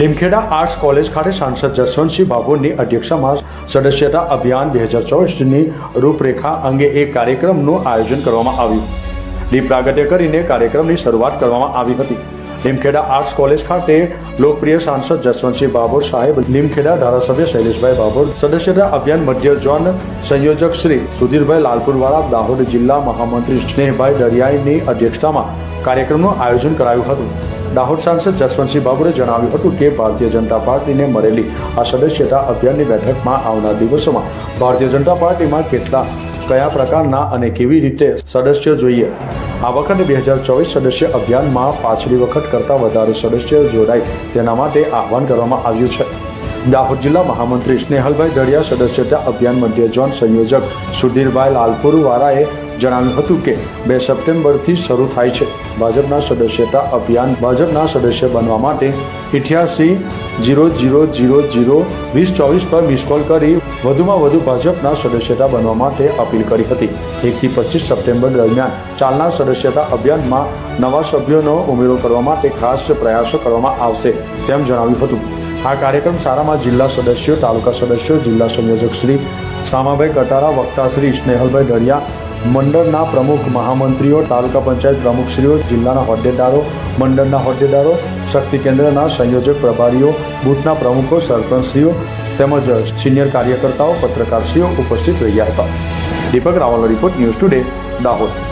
Limkheda arts college ખાતે સાંસદ જસવંતસિંહ બાબુની અધ્યક્ષતામાં સદસ્યતા અભિયાન બે હજાર ચોવીસની રૂપરેખા અંગે એક કાર્યક્રમનું આયોજન કરવામાં આવ્યું. દીપ પ્રાગટ્ય કરીને કાર્યક્રમની શરૂઆત કરવામાં આવી હતી. લીમખેડા આર્ટ્સ કોલેજ ખાતે લોકપ્રિય સાંસદ જસવંતસિંહ બાબોર સાહેબ, લીમખેડા ધારાસભ્ય શૈલેષભાઈ બાબોર, સદસ્યતા અભિયાન મધ્ય ઝોન સંયોજક શ્રી સુધીરભાઈ લાલપુરવાળા, દાહોદ જિલ્લા મહામંત્રી સ્નેહભાઈ દરિયાઈની અધ્યક્ષતામાં કાર્યક્રમનું આયોજન કરાયું હતું. દાહોદ સાંસદ જસવંતસિંહ બાબુરે જણાવ્યું હતું કે ભારતીય જનતા પાર્ટીને મળેલી આ સદસ્યતા અભિયાનની બેઠકમાં આવનાર દિવસોમાં ભારતીય જનતા પાર્ટીમાં કેટલા, કયા પ્રકારના અને કેવી રીતે સદસ્યો જોઈએ. આ વખતે બે હજાર ચોવીસ સદસ્ય અભિયાનમાં પાછલી વખત કરતાં વધારે સદસ્ય જોડાય તેના માટે આહવાન કરવામાં આવ્યું છે. દાહોદ જિલ્લા મહામંત્રી સ્નેહલભાઈ દળિયા સદસ્યતા અભિયાન મધ્ય ઝોન સંયોજક સુધીરભાઈ લાલપુરવાળાએ જણાવ્યું હતું કે બે સપ્ટેમ્બરથી શરૂ થાય છે ભાજપના સદસ્યતા અભિયાન. ભાજપના સદસ્ય બનવા માટે ઇઠ્યાસી જીરો જીરો જીરો જીરો વીસ ચોવીસ પર મિસ કોલ કરી વધુમાં વધુ ભાજપના સદસ્યતા બનવા માટે અપીલ કરી હતી. એકથી પચીસ સપ્ટેમ્બર દરમિયાન ચાલનાર સદસ્યતા અભિયાનમાં નવા સભ્યોનો ઉમેરો કરવા માટે ખાસ પ્રયાસો કરવામાં આવશે તેમ જણાવ્યું હતું. આ કાર્યક્રમ સારામાં જિલ્લા સદસ્યો, તાલુકા સદસ્યો, જિલ્લા સંયોજક શ્રી સામાભાઈ કટારા, વક્તા શ્રી સ્નેહલભાઈ દળિયા મંડળના પ્રમુખ મહામંત્રીઓ, તાલુકા પંચાયત પ્રમુખશ્રીઓ, જિલ્લાના હોદ્દેદારો, મંડળના હોદ્દેદારો, શક્તિ કેન્દ્રના સંયોજક પ્રભારીઓ, બૂથના પ્રમુખો, સરપંચશ્રીઓ તેમજ સિનિયર કાર્યકર્તાઓ, પત્રકારશ્રીઓ ઉપસ્થિત રહ્યા હતા. દીપક રાવલનો રિપોર્ટ ન્યૂઝ ટુડે, દાહોદ.